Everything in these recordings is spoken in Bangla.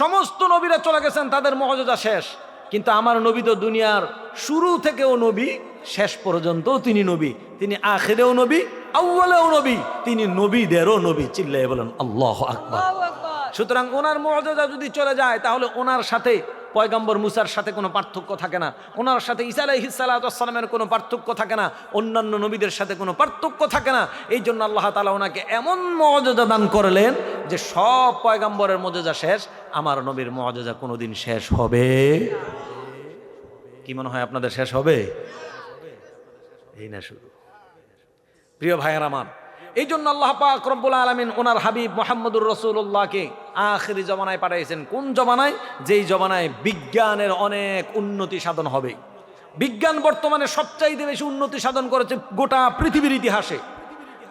সমস্ত নবীরা চলে গেছেন তাদের মর্যাদা শেষ। কিন্তু আমার নবী তো দুনিয়ার শুরু থেকেও নবী শেষ পর্যন্তও তিনি নবী। তিনি আখেরেও নবী আউ্বালেও নবী। তিনি নবীদেরও নবী চিল্লাই বলেন আল্লাহ আকবর। সুতরাং ওনার মর্যাদা যদি চলে যায় তাহলে ওনার সাথে পয়গম্বর মুসার সাথে কোনো পার্থক্য থাকে না। ওনার সাথে ইসা আলাইহিসালামের কোনো পার্থক্য থাকে না। অন্যান্য নবীদের সাথে কোনো পার্থক্য থাকে না। এই জন্য আল্লাহ তালা ওনাকে এমন মর্যাদা দান করলেন যে সব পয়গম্বরের মর্যাদা শেষ, আমার নবীর মর্যাদা কোনোদিন শেষ হবে। কি মনে হয় আপনাদের শেষ হবে? এই না শুরু প্রিয় ভাইয়ের আমার এই জন্য আল্লাহ পাক রব্বুল আলমিন ওনার হাবিব মোহাম্মদুর রসুল্লাহকে আখরি জমানায় পাঠাইছেন। কোন জমানায়? যেই জমানায় বিজ্ঞানের অনেক উন্নতি সাধন হবে। বিজ্ঞান বর্তমানে সবচাইতে বেশি উন্নতি সাধন করেছে গোটা পৃথিবীর ইতিহাসে।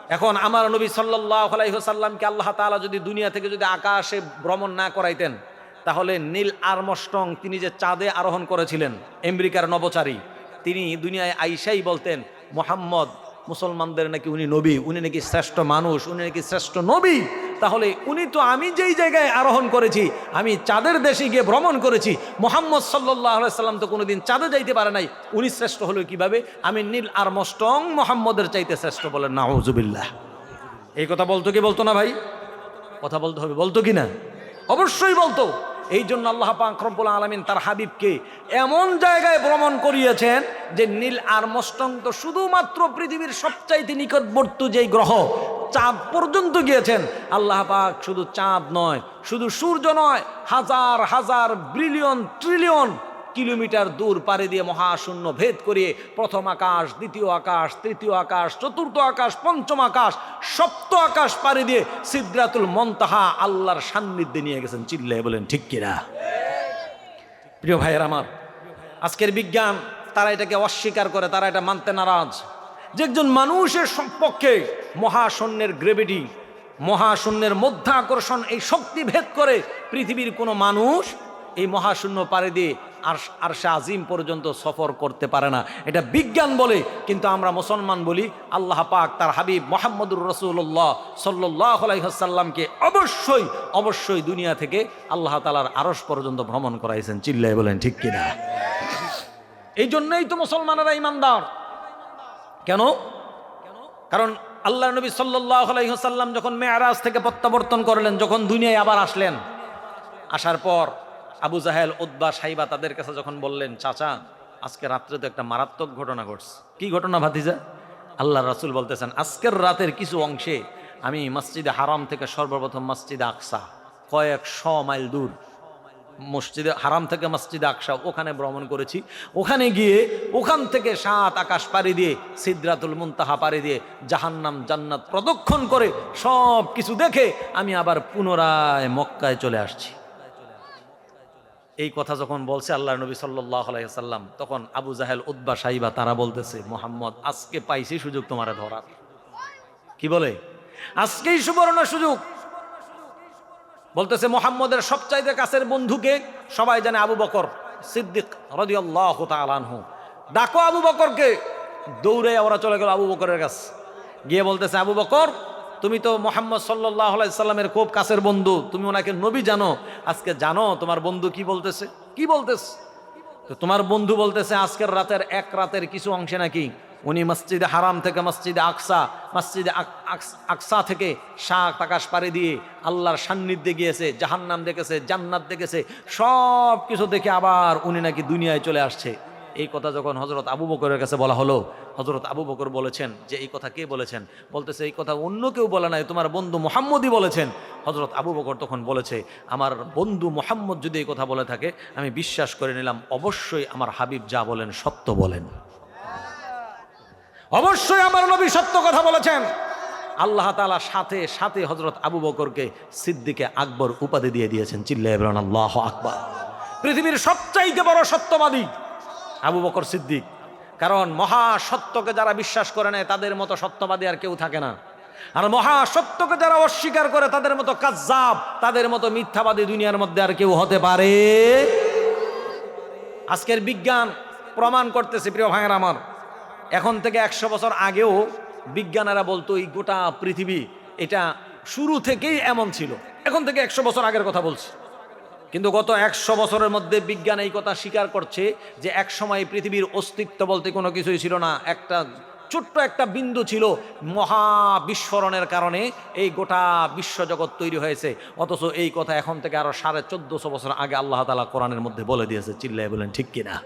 এখন আমার নবী সাল্লাহ আলাইসাল্লামকে আল্লাহ তাআলা যদি দুনিয়া থেকে যদি আকাশে ভ্রমণ না করাইতেন, তাহলে নীল আর্মস্ট্রং তিনি যে চাঁদে আরোহণ করেছিলেন, আমেরিকার নবচারী, তিনি দুনিয়ায় আইসাই বলতেন, মোহাম্মদ মুসলমানদের নাকি উনি নবী, উনি নাকি শ্রেষ্ঠ মানুষ, উনি নাকি শ্রেষ্ঠ নবী? তাহলে উনি তো আমি যেই জায়গায় আরোহণ করেছি, আমি চাঁদের দেশে গিয়ে ভ্রমণ করেছি, মোহাম্মদ সাল্লাহ সাল্লাম তো কোনোদিন চাঁদে যাইতে পারে নাই, উনি শ্রেষ্ঠ হলো কীভাবে? আমি নীল আর মস্টং মোহাম্মদের চাইতে শ্রেষ্ঠ বলেন নাউজুবিল্লাহ। এই কথা বলতো কি বলতো না ভাই? কথা বলতে হবে, বলতো কি না? অবশ্যই বলতো। এই জন্য আল্লাহ পাক রব্বুল আলমিন তার হাবিবকে এমন জায়গায় ভ্রমণ করিয়েছেন যে নীল আর মস্তং তো শুধুমাত্র পৃথিবীর সবচাইতে নিকটবর্তী যেই গ্রহ, চাঁদ পর্যন্ত গিয়েছেন। আল্লাহ পাক শুধু চাঁদ নয়, শুধু সূর্য নয়, হাজার হাজার ব্রিলিয়ন ট্রিলিয়ন কিলোমিটার দূর পাড়ি দিয়ে মহাশূন্য ভেদ করিয়ে প্রথম আকাশ, দ্বিতীয় আকাশ, তৃতীয় আকাশ, চতুর্থ আকাশ, পঞ্চম আকাশ, সপ্ত আকাশ পাড়ি দিয়ে সিদ্রাতুল মন্তাহা আল্লাহর সান্নিধ্যে নিয়ে গেছেন। চিল্লে বলেন, ঠিক কিনা? প্রিয় ভাইয়ের আমার, আজকের বিজ্ঞান, তারা এটাকে অস্বীকার করে, তারা এটা মানতে নারাজ। যে একজন মানুষের পক্ষে মহাশূন্যের গ্রেভিটি মহাশূন্যের মধ্যাকর্ষণ, এই শক্তি ভেদ করে পৃথিবীর কোনো মানুষ এই মহাশূন্য পারে দিয়ে আর আর আজিম পর্যন্ত সফর করতে পারে না। এটা বিজ্ঞান বলে, কিন্তু আমরা মুসলমান বলি, আল্লাহ পাক তার হাবিব মোহাম্মদুর রসুল্লাহ সাল্লাহ আলাইসাল্লামকে অবশ্যই অবশ্যই দুনিয়া থেকে আল্লাহ তালার আরস পর্যন্ত ভ্রমণ করাইছেন। চিল্লাই বলেন, ঠিক কিনা এই জন্যই তো মুসলমানেরা ইমানদার। কেন? কারণ আল্লাহ নবী সাল্লাহ আলাইসাল্লাম যখন মেয়ারাজ থেকে প্রত্যাবর্তন করলেন, যখন দুনিয়ায় আবার আসলেন, আসার পর আবু জাহেল উদ্বা সাইবা তাদের কাছে যখন বললেন, চাচা, আজকে রাত্রে তো একটা মারাত্মক ঘটনা ঘটছে। কি ঘটনা ভাতিজা? আল্লাহ রাসুল বলতেছেন, আজকের রাতের কিছু অংশে আমি মসজিদে হারাম থেকে সর্বপ্রথম মসজিদে আকসা কয়েক শ মাইল দূর। মসজিদে হারাম থেকে মসজিদে আকসা ওখানে ভ্রমণ করেছি। ওখানে গিয়ে ওখান থেকে সাত আকাশ পাড়ি দিয়ে, সিদ্রাতুল মুনতাহা পাড়ি দিয়ে, জাহান্নাম, জান্নাত প্রদক্ষণ করে সব কিছু দেখে আমি আবার পুনরায় মক্কায় চলে আসছি। এই কথা যখন বলছে আল্লাহ নবী আলাইসাল্লাম তখন আবু জাহেল উদ্বা সাহিবা তারা বলতেছে, মোহাম্মদ, আজকে পাইছি সুযোগ তোমারে ধরার। কি বলে? আজকেই সুবর্ণ সুযোগ। বলতেছে, মোহাম্মদের সবচাইতে কাছের বন্ধুকে সবাই জানে আবু বকর সিদ্দিক রদিয়াল্লাহ ডাকো আবু বকরকে। দৌড়ে ওরা চলে গেল আবু বকরের কাছে। গিয়ে বলতেছে, আবু বকর তুমি তো মোহাম্মদ সাল্লাহ সাল্লামের খুব কাছের বন্ধু। তুমি ওনাকে নবী জানো। আজকে জানো, তোমার বন্ধু কি বলতেছে? কি বলতেছে? তো তোমার বন্ধু বলতেছে, আজকের রাতের এক রাতের কিছু অংশে নাকি উনি মসজিদে হারাম থেকে মসজিদে আকসা মসজিদে আকসা থেকে শাক আকাশ পাড়ি দিয়ে আল্লাহর সান্নিধ্যে গিয়েছে, জাহান্নাম দেখেছে, জান্নাত দেখেছে সব কিছু দেখে আবার উনি নাকি দুনিয়ায় চলে আসছে। এই কথা যখন হজরত আবু বকরের কাছে বলা হলো হজরত আবু বকর বলেছেন যে এই কথা কে বলেছেন? বলতেছে, এই কথা অন্য কেউ বলে নাই, তোমার বন্ধু মোহাম্মদই বলেছেন। হজরত আবু বকর তখন বলেছে, আমার বন্ধু মোহাম্মদ যদি এই কথা বলে থাকে, আমি বিশ্বাস করে নিলাম, অবশ্যই আমার হাবিব যা বলেন সত্য বলেন। অবশ্যই আমার নবী সত্য কথা বলেছেন। আল্লাহ তালা সাথে সাথে হজরত আবু বকরকে সিদ্দিকে আকবর উপাধি দিয়ে দিয়েছেন। চিল্লা আকবর। পৃথিবীর সবচাইতে বড় সত্যবাদী আবু বকর সিদ্দিক। কারণ মহা সত্যকে যারা বিশ্বাস করে নেয়, তাদের মতো সত্যবাদী আর কেউ থাকে না। আর মহা সত্যকে যারা অস্বীকার করে, তাদের মতো কাজ্জাব, তাদের মতো মিথ্যাবাদী দুনিয়ার মধ্যে আর কেউ হতে পারে। আজকের বিজ্ঞান প্রমাণ করতেছে, প্রিয় ভাঙের আমার। এখন থেকে একশো বছর আগেও বিজ্ঞানেরা বলতো, এই গোটা পৃথিবী, এটা শুরু থেকেই এমন ছিল। এখন থেকে একশো বছর আগের কথা বলছি। কিন্তু গত একশো বছরের মধ্যে বিজ্ঞান এই কথা স্বীকার করছে যে এক সময় পৃথিবীর অস্তিত্ব বলতে কোনো কিছুই ছিল না। একটা ছোট্ট একটা বিন্দু ছিল মহা বিস্ফোরণের কারণে এই গোটা বিশ্বজগৎ তৈরি হয়েছে। অথচ এই কথা এখন থেকে আরও সাড়ে চোদ্দশো বছর আগে আল্লাহ তালা কোরআনের মধ্যে বলে দিয়েছে। চিল্লাই বলেন, ঠিক কিনা?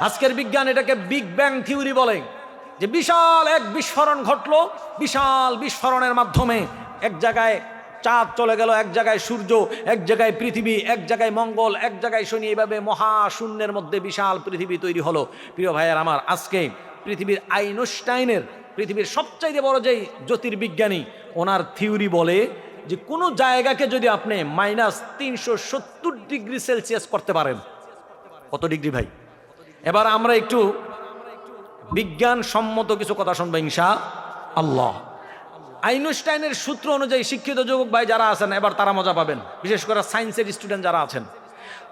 আজকের বিজ্ঞান এটাকে বিগ ব্যাং থিওরি বলে। যে বিশাল এক বিস্ফোরণ ঘটলো, বিশাল বিস্ফোরণের মাধ্যমে এক জায়গায় চাঁদ চলে গেল এক জায়গায় সূর্য, এক জায়গায় পৃথিবী, এক জায়গায় মঙ্গল, এক জায়গায় শনি। এইভাবে মহাশূন্যের মধ্যে বিশাল পৃথিবী তৈরি হলো। প্রিয় ভাইয়ের আমার, আজকে পৃথিবীর আইনস্টাইনের, পৃথিবীর সবচাইতে বড় যেই জ্যোতির্বিজ্ঞানী, ওনার থিওরি বলে যে কোনো জায়গাকে যদি আপনি মাইনাস তিনশো সত্তর ডিগ্রি সেলসিয়াস করতে পারেন। কত ডিগ্রি ভাই? এবার আমরা একটু বিজ্ঞান সম্মত কিছু কথা শুনব ইনশা আল্লাহ। আইনস্টাইনের সূত্র অনুযায়ী শিক্ষিত যুবক ভাই যারা আছেন, এবার তারা মজা পাবেন। বিশেষ করে সায়েন্সের স্টুডেন্ট যারা আছেন।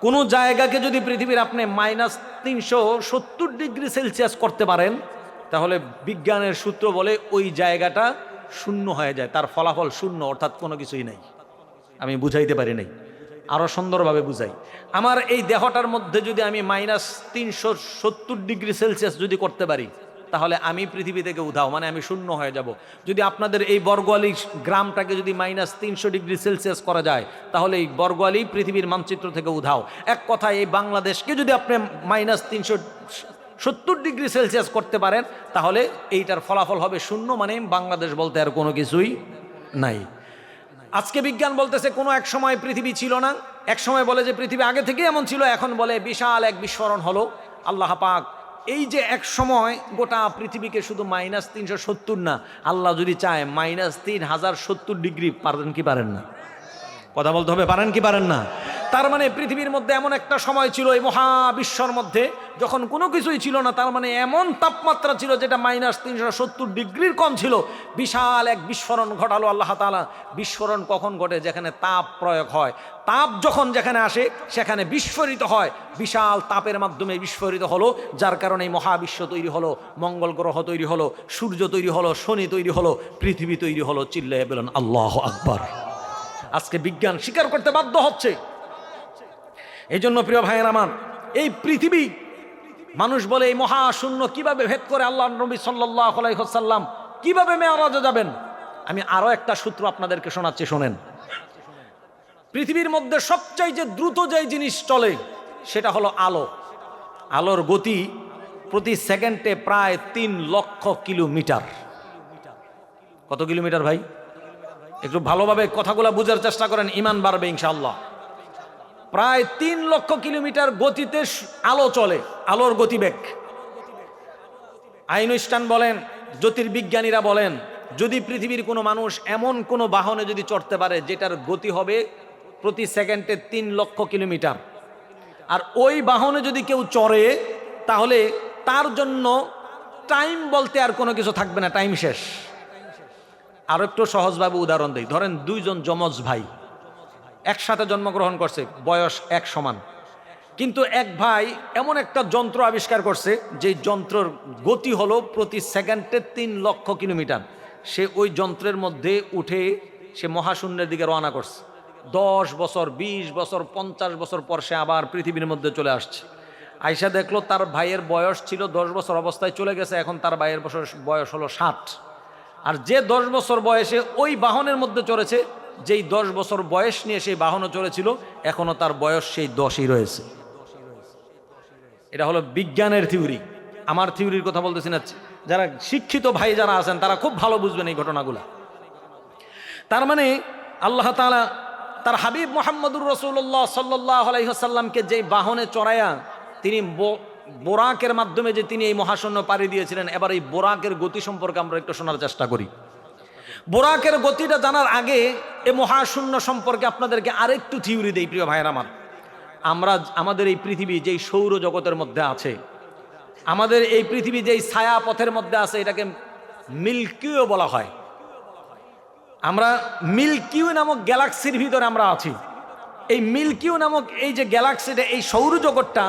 কোনো জায়গাকে যদি পৃথিবীর আপনি মাইনাস তিনশো সত্তর ডিগ্রি সেলসিয়াস করতে পারেন, তাহলে বিজ্ঞানের সূত্র বলে ওই জায়গাটা শূন্য হয়ে যায়। তার ফলাফল শূন্য, অর্থাৎ কোনো কিছুই নাই। আমি বুঝাইতে পারি নাই। আরও সুন্দরভাবে বুঝাই। আমার এই দেহটার মধ্যে যদি আমি মাইনাস তিনশো সত্তর ডিগ্রি সেলসিয়াস যদি করতে পারি তাহলে আমি পৃথিবী থেকে উধাও মানে আমি শূন্য হয়ে যাব। যদি আপনাদের এই বর্গোয়ালি গ্রামটাকে যদি মাইনাস তিনশো ডিগ্রি সেলসিয়াস করা যায়, তাহলে এই বর্গোয়ালি পৃথিবীর মানচিত্র থেকে উধাও। এক কথায় এই বাংলাদেশকে যদি আপনি মাইনাস তিনশো সত্তর ডিগ্রি সেলসিয়াস করতে পারেন, তাহলে এইটার ফলাফল হবে শূন্য মানে বাংলাদেশ বলতে আর কোনো কিছুই নাই। আজকে বিজ্ঞান বলতেছে কোনো এক সময় পৃথিবী ছিল না, এক সময় বলে যে পৃথিবী আগে থেকে এমন ছিল, এখন বলে বিশাল এক বিস্ফোরণ হলো। আল্লাহ পাক এই যে এক সময় গোটা পৃথিবীকে শুধু মাইনাস তিনশো সত্তর না, আল্লাহ যদি চায় মাইনাস তিন হাজার সত্তর ডিগ্রি পারেন কি পারেন না? কথা বলতে হবে, পারেন কি পারেন না? তার মানে পৃথিবীর মধ্যে এমন একটা সময় ছিল এই মহাবিশ্বর মধ্যে, যখন কোনো কিছুই ছিল না, তার মানে এমন তাপমাত্রা ছিল যেটা মাইনাস তিনশো সত্তর ডিগ্রির কম ছিল। বিশাল এক বিস্ফোরণ ঘটালো আল্লাহ তালা বিস্ফোরণ কখন ঘটে? যেখানে তাপ প্রয়োগ হয়। তাপ যখন যেখানে আসে, সেখানে বিস্ফোরিত হয়। বিশাল তাপের মাধ্যমে বিস্ফোরিত হলো, যার কারণে এই মহাবিশ্ব তৈরি হলো, মঙ্গল গ্রহ তৈরি হলো, সূর্য তৈরি হলো, শনি তৈরি হলো, পৃথিবী তৈরি হলো, চিল্লায় বলেন, আল্লাহ আকবার। আজকে বিজ্ঞান স্বীকার করতে বাধ্য হচ্ছে। এই জন্য প্রিয় ভাইয়ের আমার, এই পৃথিবী, মানুষ বলে এই মহাশূন্য কীভাবে ভেদ করে আল্লাহ নবী সাল্লাহ আলাইসাল্লাম কীভাবে মেয়ারাজে যাবেন? আমি আরও একটা সূত্র আপনাদেরকে শোনাচ্ছি, শোনেন। পৃথিবীর মধ্যে সবচেয়ে যে দ্রুত যে জিনিস চলে, সেটা হলো আলো। আলোর গতি প্রতি সেকেন্ডে প্রায় তিন লক্ষ কিলোমিটার। কত কিলোমিটার ভাই? একটু ভালোভাবে কথাগুলো বোঝার চেষ্টা করেন, ইমান বাড়বে ইনশাল্লাহ প্রায় তিন লক্ষ কিলোমিটার গতিতে আলো চলে, আলোর গতিবেগ আইনস্টাইন বলেন, জ্যোতির্বিজ্ঞানীরা বলেন, যদি পৃথিবীর কোনো মানুষ এমন কোনো বাহনে যদি চড়তে পারে যেটার গতি হবে প্রতি সেকেন্ডে তিন লক্ষ কিলোমিটার। আর ওই বাহনে যদি কেউ চড়ে, তাহলে তার জন্য টাইম বলতে আর কোনো কিছু থাকবে না, টাইম শেষ। আরও একটু সহজভাবে উদাহরণ দিই। ধরেন দুইজন যমজ ভাই, একসাথে জন্মগ্রহণ করছে, বয়স এক সমান। কিন্তু এক ভাই এমন একটা যন্ত্র আবিষ্কার করছে, যে যন্ত্রর গতি হলো প্রতি সেকেন্ডে তিন লক্ষ কিলোমিটার। সে ওই যন্ত্রের মধ্যে উঠে সে মহাশূন্যের দিকে রওনা করছে। দশ বছর ২০ বছর, পঞ্চাশ বছর পর সে আবার পৃথিবীর মধ্যে চলে আসছে। আয়সা দেখল তার ভাইয়ের বয়স ছিল দশ বছর অবস্থায় চলে গেছে, এখন তার ভাইয়ের বছর বয়স হলো ষাট। আর যে দশ বছর বয়সে ওই বাহনের মধ্যে চড়েছে, যেই দশ বছর বয়স নিয়ে সেই বাহনও চলেছিল এখনও তার বয়স সেই দশই রয়েছে। এটা হলো বিজ্ঞানের থিওরি। আমার থিওরির কথা বলতেছি না। যারা শিক্ষিত ভাই যারা আছেন, তারা খুব ভালো বুঝবেন এই ঘটনাগুলো। তার মানে আল্লাহ তাআলা তার হাবিব মোহাম্মদুর রসুল্লাহ সাল্লাহ আলাইসাল্লামকে যে বাহনে চড়াইয়া তিনি বোরাকের মাধ্যমে যে তিনি এই মহাশূন্য পাড়ি দিয়েছিলেন, এবার এই বোরাকের গতি সম্পর্কে আমরা একটু শোনার চেষ্টা করি। বোরাকের গতিটা জানার আগে এ মহাশূন্য সম্পর্কে আপনাদেরকে আরেকটু থিওরি দেই, প্রিয় ভাইয়ের আমার। আমরা, আমাদের এই পৃথিবী যেই সৌর জগতের মধ্যে আছে, আমাদের এই পৃথিবী যেই ছায়া পথের মধ্যে আছে, এটাকে মিল্কিও বলা হয়। আমরা মিল্কিউ নামক গ্যালাক্সির ভিতরে আমরা আছি। এই মিল্কিউ নামক এই যে গ্যালাক্সিটা, এই সৌরজগৎটা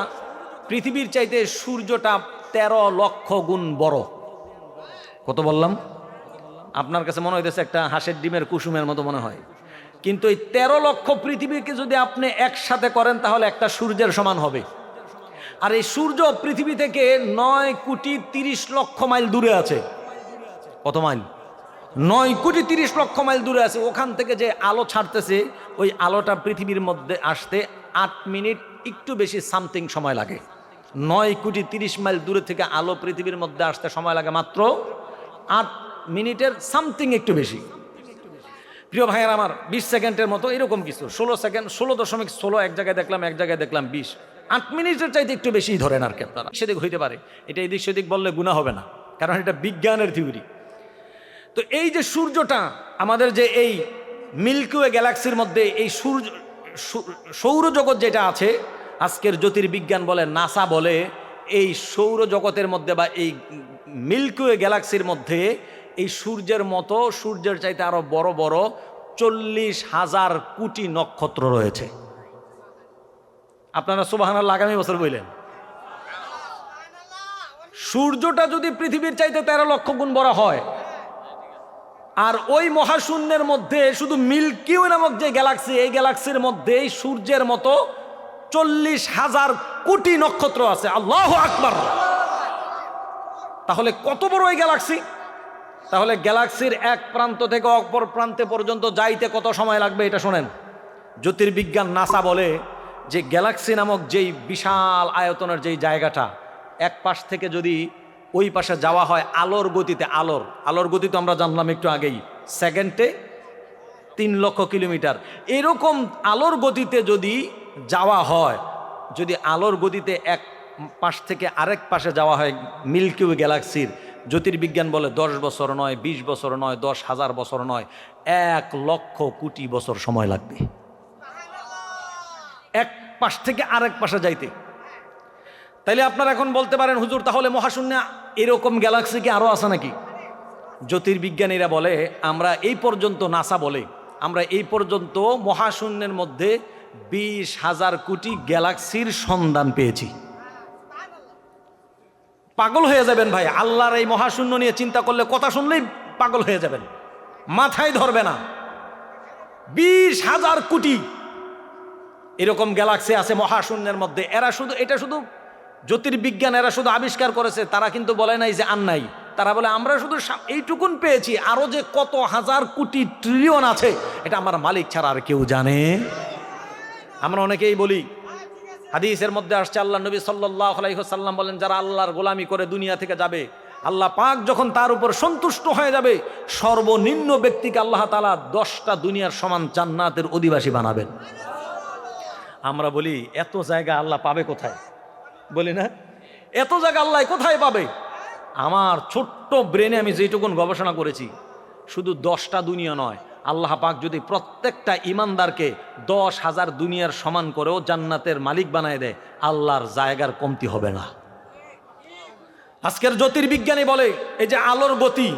পৃথিবীর চাইতে সূর্যটা তেরো লক্ষ গুণ বড়। কত বললাম? আপনার কাছে মনে হইতেছে একটা হাঁসের ডিমের কুসুমের মতো মনে হয়। কিন্তু এই তেরো লক্ষ পৃথিবীকে যদি আপনি একসাথে করেন, তাহলে একটা সূর্যের সমান হবে। আর এই সূর্য পৃথিবী থেকে নয় কোটি তিরিশ লক্ষ মাইল দূরে আছে। কত মাইল? নয় কোটি তিরিশ লক্ষ মাইল দূরে আছে। ওখান থেকে যে আলো ছাড়তেছে, ওই আলোটা পৃথিবীর মধ্যে আসতে আট মিনিট, একটু বেশি সামথিং সময় লাগে। নয় কোটি তিরিশ মাইল দূরে থেকে আলো পৃথিবীর মধ্যে আসতে সময় লাগে মাত্র আট মিনিটের সামথিং একটু বেশি। প্রিয় ভাইয়ের আমার, বিশ সেকেন্ডের মতো এরকম কিছু, ষোলো সেকেন্ড, ষোলো দশমিক ষোলো, এক জায়গায় দেখলাম, এক জায়গায় দেখলাম বিশ। আট মিনিটের চাইতে একটু বেশি ধরেন আর কি আপনারা। সেদিক হইতে পারে, এটা এদিক সেদিক বললে গুণা হবে না, কারণ এটা বিজ্ঞানের থিওরি। তো এই যে সূর্যটা, আমাদের যে এই মিল্কিওয়ে গ্যালাক্সির মধ্যে এই সূর্য সৌরজগৎ যেটা আছে আজকের জ্যোতির্বিজ্ঞান বলে, নাসা বলে, এই সৌরজগতের মধ্যে বা এই মিল্কিওয়ে গ্যালাক্সির মধ্যে এই সূর্যের মতো, সূর্যের চাইতে আরও বড় বড় চল্লিশ হাজার কোটি নক্ষত্র রয়েছে। আপনারা সুবাহান আগামী বছর বললেন সূর্যটা যদি পৃথিবীর চাইতে তেরো লক্ষ গুণ বড় হয়, আর ওই মহাশূন্যের মধ্যে শুধু মিল্কিও নামক যে গ্যালাক্সি, এই গ্যালাক্সির মধ্যেই সূর্যের মতো চল্লিশ হাজার কোটি নক্ষত্র আছে। আল্লাহ আকবার। তাহলে কত বড় এই গ্যালাক্সি? তাহলে গ্যালাক্সির এক প্রান্ত থেকে অপর প্রান্তে পর্যন্ত যাইতে কত সময় লাগবে এটা শোনেন। জ্যোতির্বিজ্ঞান নাসা বলে যে গ্যালাক্সি নামক যেই বিশাল আয়তনের যেই জায়গাটা, এক পাশ থেকে যদি ওই পাশে যাওয়া হয় আলোর গতিতে, আলোর আলোর গতি তো আমরা জানলাম একটু আগেই, সেকেন্ডে তিন লক্ষ কিলোমিটার। এরকম আলোর গতিতে যদি যাওয়া হয়, যদি আলোর গতিতে এক পাশ থেকে আরেক পাশে যাওয়া হয় মিল্কিউ গ্যালাক্সির, জ্যোতির্বিজ্ঞান বলে দশ বছর নয় ২০ বছর নয়, দশ হাজার বছর নয়, এক লক্ষ কোটি বছর সময় লাগবে। এক পাশ থেকে আরেক পাশে যাইতে। তাইলে আপনারা এখন বলতে পারেন, হুজুর, তাহলে মহাশূন্যে এরকম গ্যালাক্সি কি আরও আছে নাকি? জ্যোতির্বিজ্ঞানীরা বলে, আমরা এই পর্যন্ত নাসা বলে, আমরা এই পর্যন্ত মহাশূন্যের মধ্যে বিশ হাজার কোটি গ্যালাক্সির সন্ধান পেয়েছি। পাগল হয়ে যাবেন ভাই, আল্লাহর এই মহাশূন্য নিয়ে চিন্তা করলে কথা শুনলেই পাগল হয়ে যাবেন। মাথায় ধরবে না। বিশ হাজার কোটি। এরকম গ্যালাক্সি আছে মহাশূন্যের মধ্যে। এরা শুধু, এটা শুধু জ্যোতির্বিজ্ঞান, এরা শুধু আবিষ্কার করেছে, তারা কিন্তু বলে নাই যে আর নাই। তারা বলে, আমরা শুধু এইটুকুন পেয়েছি, আরও যে কত হাজার কোটি ট্রিলিয়ন আছে, এটা আমার মালিক ছাড়া আর কেউ জানে? আমরা অনেকেই বলি, হাদিসের মধ্যে আসছে, আল্লাহ নবী সাল্লাহ আলাইসাল্লাম বলেন, যারা আল্লাহর গোলামি করে দুনিয়া থেকে যাবে, আল্লাহ পাক যখন তার উপর সন্তুষ্ট হয়ে যাবে, সর্বনিম্ন ব্যক্তিকে আল্লাহ তালা দশটা দুনিয়ার সমান জান্নাতের অধিবাসী বানাবেন। আমরা বলি, এত জায়গা আল্লাহ পাবে কোথায়? বলি না? এত জায়গা আল্লাহ কোথায় পাবে? আমার ছোট্ট ব্রেনে আমি যেটুকুন গবেষণা করেছি, শুধু দশটা দুনিয়া নয় আল্লাহ পাক যদি প্রত্যেকটা ইমানদারকে দশ হাজার দুনিয়ার সমান করেও জান্নাতের মালিক বানায় দেয় আল্লাহর জায়গার কমতি হবে না। আজকের জ্যোতির্বিজ্ঞানী বলে এই যে আলোর গতি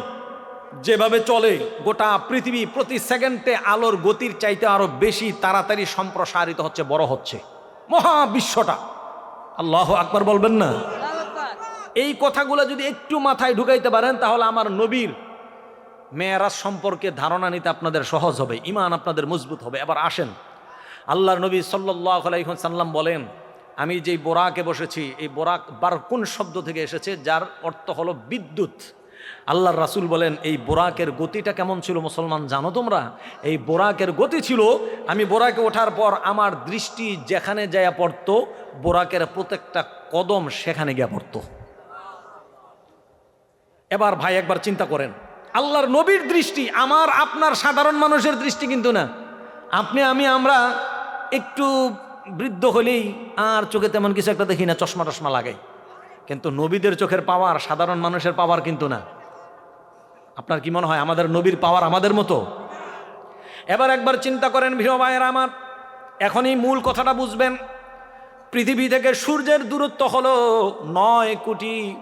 যেভাবে চলে গোটা পৃথিবী প্রতি সেকেন্ডে আলোর গতির চাইতে আরও বেশি তাড়াতাড়ি সম্প্রসারিত হচ্ছে বড় হচ্ছে। মহাবিশ্বটা আল্লাহ আকবার বলবেন না? এই কথাগুলো যদি একটু মাথায় ঢুকাইতে পারেন তাহলে আমার নবীর মেয়েরাজ সম্পর্কে ধারণা নিতে আপনাদের সহজ হবে, ইমান আপনাদের মজবুত হবে। এবার আসেন। আল্লাহর নবী সাল্লাহ আলাইসাল্লাম বলেন, আমি যেই বোরাকে বসেছি, এই বোরাক বারকুন শব্দ থেকে এসেছে? যার অর্থ হলো বিদ্যুৎ। আল্লাহর রাসূল বলেন, এই বোরাকের গতিটা কেমন ছিল মুসলমান জানো তোমরা? এই বোরাকের গতি ছিল, আমি বোরাকে ওঠার পর আমার দৃষ্টি যেখানে যায় পড়তো, বোরাকের প্রত্যেকটা কদম সেখানে গিয়ে পড়তো। এবার ভাই একবার চিন্তা করেন আল্লাহর নবীর দৃষ্টি, আমার, আপনার সাধারণ মানুষের দৃষ্টি কিন্তু না। আপনি, আমি, আমরা একটু বৃদ্ধ হলেই আর চোখে তেমন কিছু একটা দেখি না, চশমা টশমা লাগে কিন্তু নবীদের চোখের পাওয়ার, সাধারণ মানুষের পাওয়ার কিন্তু না। আপনার কি মনে হয়, আমাদের নবীর পাওয়ার আমাদের মতো? এবার একবার চিন্তা করেন ভিও ভাইয়ের আমার, এখনই মূল কথাটা বুঝবেন। পৃথিবী থেকে সূর্যের দূরত্ব হলো নয় কোটি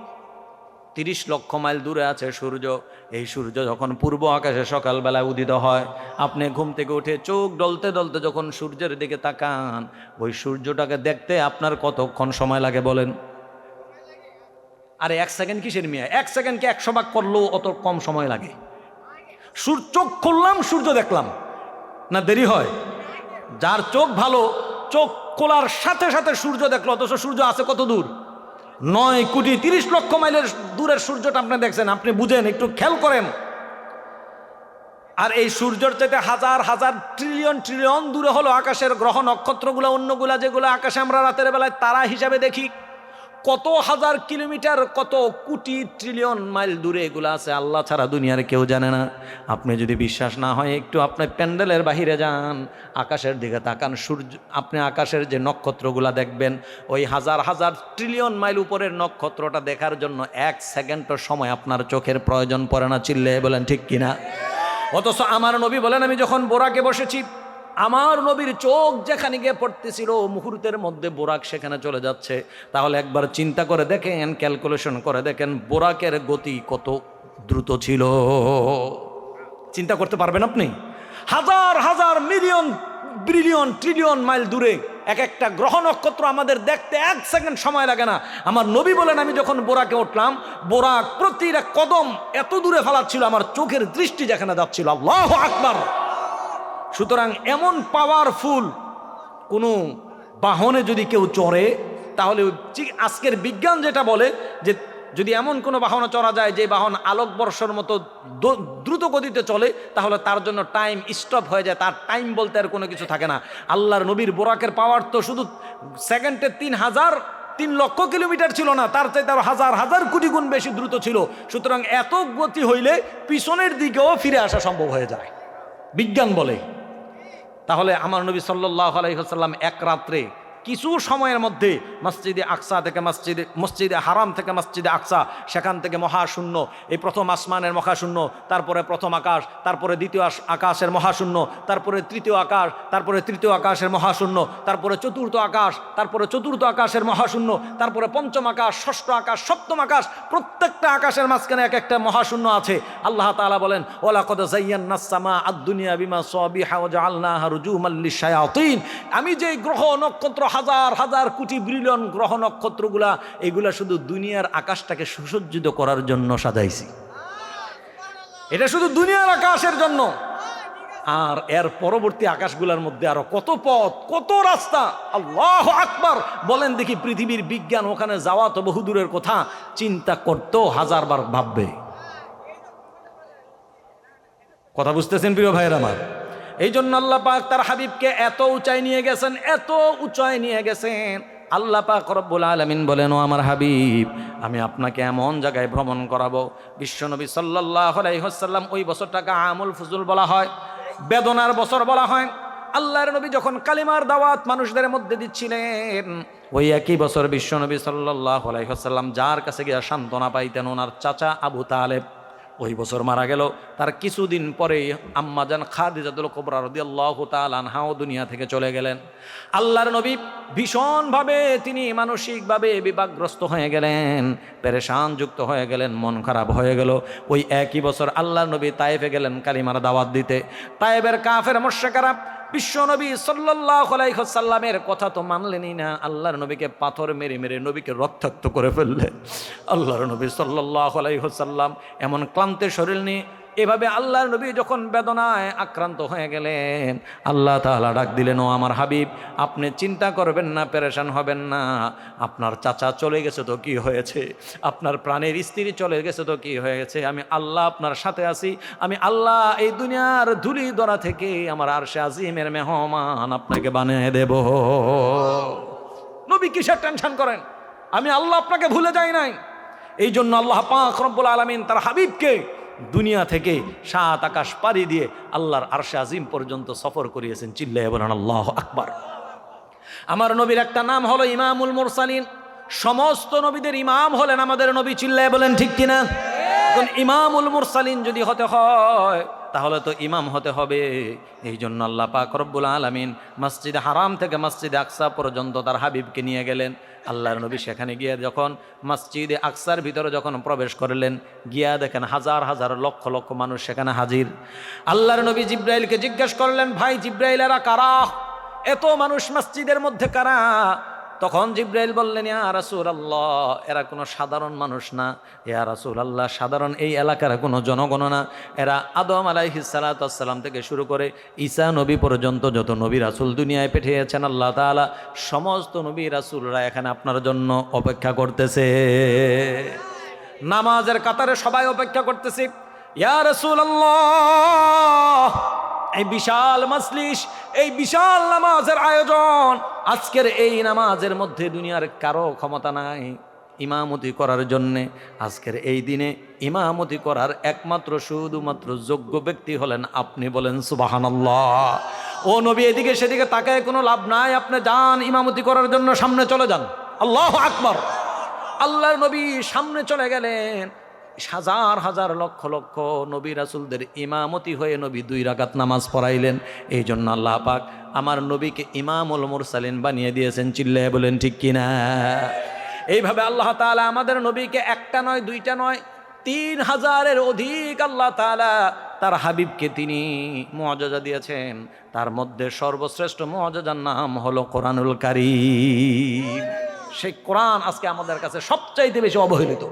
তিরিশ লক্ষ মাইল দূরে আছে সূর্য। এই সূর্য যখন পূর্ব আকাশে সকালবেলায় উদিত হয়, আপনি ঘুম থেকে উঠে চোখ ডলতে ডলতে যখন সূর্যের দিকে তাকান, ওই সূর্যটাকে দেখতে আপনার কতক্ষণ সময় লাগে বলেন? আরে এক সেকেন্ড কিসের মিয়া? এক সেকেন্ডকে একশো ভাগ করলেও অত কম সময় লাগে। সূর্য চোখ খুললাম, সূর্য দেখলাম। না দেরি হয়? যার চোখ ভালো, চোখ খোলার সাথে সাথে সূর্য দেখল, অথচ সূর্য আছে কত দূর? নয় কোটি তিরিশ লক্ষ মাইলের দূরের সূর্যটা আপনি দেখছেন, আপনি বুঝেন, একটু খেয়াল করেন। আর এই সূর্যর চাইতে হাজার হাজার ট্রিলিয়ন ট্রিলিয়ন দূরে হলো আকাশের গ্রহ নক্ষত্রগুলো, অন্যগুলা যেগুলো আকাশে আমরা রাতের বেলায় তারা হিসাবে দেখি। কত হাজার কিলোমিটার, কত কোটি ট্রিলিয়ন মাইল দূরে এগুলো আছে, আল্লাহ ছাড়া দুনিয়ার কেউ জানে না। আপনি যদি বিশ্বাস না হয়, একটু আপনি প্যান্ডেলের বাহিরে যান, আকাশের দিকে তাকান, সূর্য, আপনি আকাশের যে নক্ষত্রগুলা দেখবেন, ওই হাজার হাজার ট্রিলিয়ন মাইল উপরের নক্ষত্রটা দেখার জন্য এক সেকেন্ডের সময় আপনার চোখের প্রয়োজন পড়ে না, চিল্লে বলেন ঠিক কিনা? অথচ আমার নবী বলেন, আমি যখন বোরাকে বসেছি আমার নবীর চোখ যেখানে গিয়ে পড়তেছিল, মুহূর্তের মধ্যে বোরাক সেখানে চলে যাচ্ছে। তাহলে একবার চিন্তা করে দেখেন, ক্যালকুলেশন করে দেখেন, বোরাকের গতি কত দ্রুত ছিল। চিন্তা করতে পারবেন আপনি? হাজার হাজার, মিলিয়ন ব্রিলিয়ন ট্রিলিয়ন মাইল দূরে এক একটা গ্রহ নক্ষত্র আমাদের দেখতে এক সেকেন্ড সময় লাগে না। আমার নবী বলেন, আমি যখন বোরাকে উঠলাম, বোরাক প্রতিটা কদম এত দূরে ফেলাচ্ছিল, আমার চোখের দৃষ্টি যেখানে যাচ্ছিল, আল্লাহ আকবার। সুতরাং এমন পাওয়ারফুল কোনো বাহনে যদি কেউ চড়ে, তাহলে আজকের বিজ্ঞান যেটা বলে যে যদি এমন কোনো বাহনে চড়া যায় যে বাহন আলোকবর্ষর মতো দ্রুত গতিতে চলে, তাহলে তার জন্য টাইম স্টপ হয়ে যায়, তার টাইম বলতে আর কোনো কিছু থাকে না। আল্লাহর নবীর বোরাকের পাওয়ার তো শুধু সেকেন্ডে তিন হাজার, তিন লক্ষ কিলোমিটার ছিল না, তার চাইতে আরও হাজার হাজার কোটি গুণ বেশি দ্রুত ছিল। সুতরাং এত গতি হইলে পিছনের দিকেও ফিরে আসা সম্ভব হয়ে যায়। বিজ্ঞান বলে। তাহলে আমার নবী সাল্লাহ আলাইসাল্লাম এক রাত্রে কিছু সময়ের মধ্যে মসজিদে আকসা থেকে মসজিদে মসজিদে হারাম থেকে মসজিদে আকসা, সেখান থেকে মহাশূন্য, এই প্রথম আসমানের মহাশূন্য, তারপরে প্রথম আকাশ, তারপরে দ্বিতীয় আকাশের মহাশূন্য, তারপরে তৃতীয় আকাশ, তারপরে তৃতীয় আকাশের মহাশূন্য, তারপরে চতুর্থ আকাশ, তারপরে চতুর্থ আকাশের মহাশূন্য, তারপরে পঞ্চম আকাশ, ষষ্ঠ আকাশ, সপ্তম আকাশ, প্রত্যেকটা আকাশের মাঝখানে এক একটা মহাশূন্য আছে। আল্লাহ তাআলা বলেন ওলাকদ জাইয়ান্নাস সামা আদ-দুনিয়া বিমা জাআলনাহা রুজুমান লিশ-শায়াতিন। আমি যে গ্রহ নক্ষত্র হাজার হাজার কোটি বিলিয়ন গ্রহ নক্ষত্রগুলা, এগুলা শুধু দুনিয়ার আকাশটাকে সুসজ্জিত করার জন্য সাজাইছি। এটা শুধু দুনিয়ার আকাশের জন্য। আর এর পরবর্তী আকাশগুলোর মধ্যে আরও কত পথ, কত রাস্তা। আল্লাহ আকবার! বলেন দেখি পৃথিবীর বিজ্ঞান ওখানে যাওয়া তো বহুদূরের কথা, চিন্তা করতেও হাজারবার ভাববে। কথা বুঝতেছেন প্রিয় ভাইয়ের আমার? এই জন্য আল্লাহ পাক তার হাবিবকে এত উঁচাই নিয়ে গেছেন, এত উঁচাই নিয়ে গেছেন। আল্লাহ পাক রব্বুল আলমিন বলেন, ও আমার হাবিব, আমি আপনাকে এমন জায়গায় ভ্রমণ করাবো বিশ্বনবী সাল্লাহ আলাইসাল্লাম ওই বছরটাকে আমুল ফজুল বলা হয়, বেদনার বছর বলা হয়। আল্লাহর নবী যখন কালিমার দাওয়াত মানুষদের মধ্যে দিচ্ছিলেন, ওই একই বছর বিশ্বনবী সাল্লাহ আলাইসাল্লাম যার কাছে গিয়া সান্ত্বনা পাইতেন, ওনার চাচা আবু তালেব। ওই বছর মারা গেল। তার কিছুদিন পরেই আম্মাজান খাদিজাতুল কোবরা রদি আল্লাহ আনহাও দুনিয়া থেকে চলে গেলেন। আল্লাহর নবী ভীষণভাবে তিনি মানসিকভাবে বিপাকগ্রস্ত হয়ে গেলেন পেরেশান যুক্ত হয়ে গেলেন, মন খারাপ হয়ে গেল। ওই একই বছর আল্লাহর নবী তায়েফে গেলেন কালিমার দাওয়াত দিতে। তায়েবের কাফের মর্শেকারা বিশ্বনবী সাল্লাইসাল্লামের কথা তো মানলেনই না। আল্লাহর নবীকে পাথর মেরে মেরে নবীকে রক্তাক্ত করে ফেললেন। আল্লাহর নবী সাল্লাহ আলাইহসাল্লাম এমন ক্লান্তের শরীর নিয়ে এভাবে আল্লাহর নবী যখন বেদনায় আক্রান্ত হয়ে গেলেন, আল্লাহ তাআলা ডাক দিলেন, ও আমার হাবিব, আপনি চিন্তা করবেন না, পেরেশান হবেন না। আপনার চাচা চলে গেছে তো কি হয়েছে? আপনার প্রাণের স্ত্রী চলে গেছে তো কি হয়েছে? আমি আল্লাহ আপনার সাথে আছি। আমি আল্লাহ এই দুনিয়ার ধুলি দরা থেকে আমার আরশে আজিমের মেহমান আপনাকে বানিয়ে দেব। নবী কিসের টেনশন করেন? আমি আল্লাহ আপনাকে ভুলে যাই নাই। এই জন্য আল্লাহ পাক রব্বুল আলমিন তার হাবিবকে দুনিয়া থেকে সাত আকাশ পাড়ি দিয়ে আল্লাহর আরশে আজিম পর্যন্ত সফর করিয়েছেন। চিল্লাই বলেন আল্লাহ আকবার। আমার নবীর একটা নাম হলো ইমামুল মোরসালিন। সমস্ত নবীদের ইমাম হলেন আমাদের নবী চিল্লায় বলেন ঠিক কিনা? ইমামুল মুরসালিন যদি হতে হয় তাহলে তো ইমাম হতে হবে। এই জন্য আল্লাহ পাক রব্বুল আলমিন মসজিদ হারাম থেকে মসজিদ আকসা পর্যন্ত তার হাবিবকে নিয়ে গেলেন। আল্লাহর নবী সেখানে গিয়ে যখন মসজিদে আকসার ভিতরে যখন প্রবেশ করলেন, গিয়া দেখেন হাজার হাজার লক্ষ লক্ষ মানুষ সেখানে হাজির। আল্লাহর নবী জিব্রাইলকে জিজ্ঞেস করলেন, ভাই জিব্রাইলেরা কারা? এত মানুষ মসজিদের মধ্যে কারা? তখন জিব্রাইল বললেন, ইয়া রাসূল আল্লাহ এরা কোনো সাধারণ মানুষ না। ইয়া রাসূল আল্লাহ সাধারণ এই এলাকার কোনো জনগণ না। এরা আদম আলাইহিসালাম থেকে শুরু করে ঈসা নবী পর্যন্ত যত নবী রাসূল দুনিয়ায় পাঠিয়েছেন, আল্লাহ তাআলা সমস্ত নবী রাসুলরা এখানে আপনার জন্য অপেক্ষা করতেছে। নামাজের কাতারে সবাই অপেক্ষা করতেছে। ইয়া রাসূল আল্লাহ এই বিশাল মজলিস, এই বিশাল নামাজের আয়োজন। আজকের এই নামাজের মধ্যে দুনিয়ার কারও ক্ষমতা নাই ইমামতি করার জন্যে। আজকের এই দিনে ইমামতি করার একমাত্র শুধুমাত্র যোগ্য ব্যক্তি হলেন আপনি বলেন সুবাহানাল্লাহ। ও নবী, এদিকে সেদিকে তাকায় কোনো লাভ নাই। আপনি যান ইমামতি করার জন্য সামনে চলে যান। আল্লাহ আকবর। আল্লাহর নবী সামনে চলে গেলেন। হাজার হাজার লক্ষ লক্ষ নবী রাসুলদের ইমামতি হয়ে নবী দুই রাকাত নামাজ পড়াইলেন। এই জন্য আল্লাহ পাক আমার নবীকে ইমামুল মুরসালিন বানিয়ে দিয়েছেন। চিল্লায় বলেন, ঠিক কিনা? এইভাবে আল্লাহ তাআলা আমাদের নবীকে একটা নয়, দুইটা নয়, তিন হাজারের অধিক আল্লাহ তাআলা তার হাবিবকে তিনি মর্যাদা দিয়েছেন। তার মধ্যে সর্বশ্রেষ্ঠ মর্যাদার নাম হলো কোরআনুল কারীম। সেই কোরআন আজকে আমাদের কাছে সবচাইতে বেশি অবহেলিত।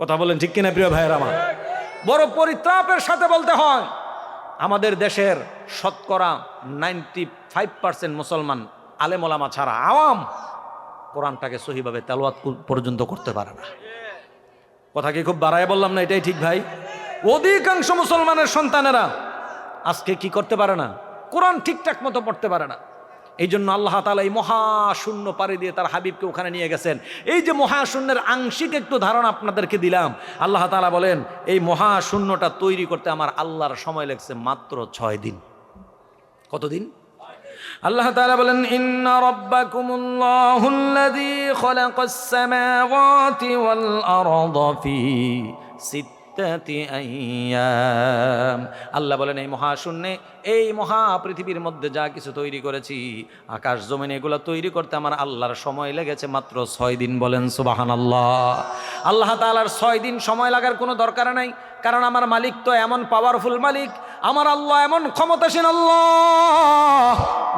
কথা বলেন ঠিক কিনা প্রিয় ভাইয়ের আমার? বড় পরিত্রাপের সাথে বলতে হয়, আমাদের দেশের শতকরা নাইনটি ফাইভ পার্সেন্ট মুসলমান আলেমলামা ছাড়া আওয়াম কোরআনটাকে সহিভাবে তেলোয়াত পর্যন্ত করতে পারে না। কথা কি খুব বাড়ায় বললাম না এটাই ঠিক ভাই? অধিকাংশ মুসলমানের সন্তানেরা আজকে কি করতে পারে না? কোরআন ঠিকঠাক মতো পড়তে পারে না। এই জন্য আল্লাহ তালা এই মহাশূন্য পাড়ি দিয়ে তার হাবিবকে ওখানে নিয়ে গেছেন। এই যে মহাশূন্যের আংশিক একটু ধারণা আপনাদেরকে দিলাম। আল্লাহ তালা বলেন, এই মহাশূন্যটা তৈরি করতে আমার আল্লাহর সময় লেগছে মাত্র ছয় দিন। কতদিন? আল্লাহ তাআলা বলেন, ইন্না রাব্বাকুমুল্লাহুল্লাযী খালাকাস সিত্তাতি আল্লাহ বলেন, এই মহাশূন্যে এই মহা পৃথিবীর মধ্যে যা কিছু তৈরি করেছি, আকাশ জমিন এগুলো তৈরি করতে আমার আল্লাহর সময় লেগেছে মাত্র ছয় দিন বলেন সুবহানাল্লাহ। আল্লাহ তাআলার ছয় দিন সময় লাগার কোনো দরকার নাই, কারণ আমার মালিক তো এমন পাওয়ারফুল মালিক, আমার আল্লাহ এমন ক্ষমতাসীন আল্লাহ।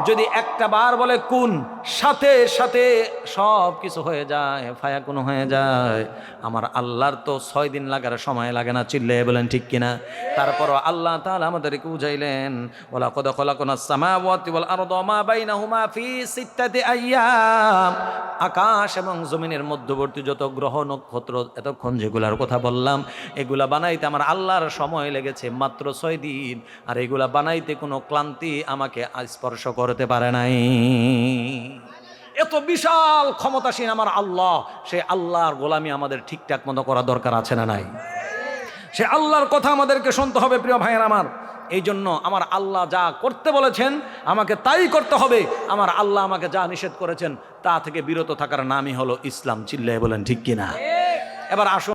যদি একটা বার বলে, কোন, সাথে সাথে সব কিছু হয়ে যায় ফায়া কোন হয়ে যায়। আমার আল্লাহর তো ছয় দিন লাগার সময় লাগে না চিল্লে বলেন ঠিক কিনা? তারপরও আল্লাহ তাআলা আমাদেরকে বুঝাইলেন ওলা কদ খলাকুনা সামাওয়াতি ওয়াল আরদা মা বাইনাহুমা ফি সিত্তাতি আইয়াম। আকাশ এবং জমিনের মধ্যবর্তী যত গ্রহ, নক্ষত্র, এতক্ষণ যেগুলার কথা বললাম, এগুলা বানাইতে আমার আল্লাহর সময় লেগেছে মাত্র ছয় দিন, আর এগুলা বানাইতে কোনো ক্লান্তি আমাকে স্পর্শ করতে পারে নাই। এত বিশাল ক্ষমতাসীন আমার আল্লাহ, সে আল্লাহর গোলামি আমাদের ঠিকঠাক মতো করা দরকার আছে না নাই? সে আল্লাহর কথা আমাদেরকে শুনতে হবে, প্রিয় ভাইয়ের আমার। এই জন্য আমার আল্লাহ যা করতে বলেছেন, আমাকে তাই করতে হবে। আমার আল্লাহ আমাকে যা নিষেধ করেছেন, তা থেকে বিরত থাকার নামই হলো ইসলাম। চিল্লায় বলেন, ঠিক কিনা? এবার আসুন।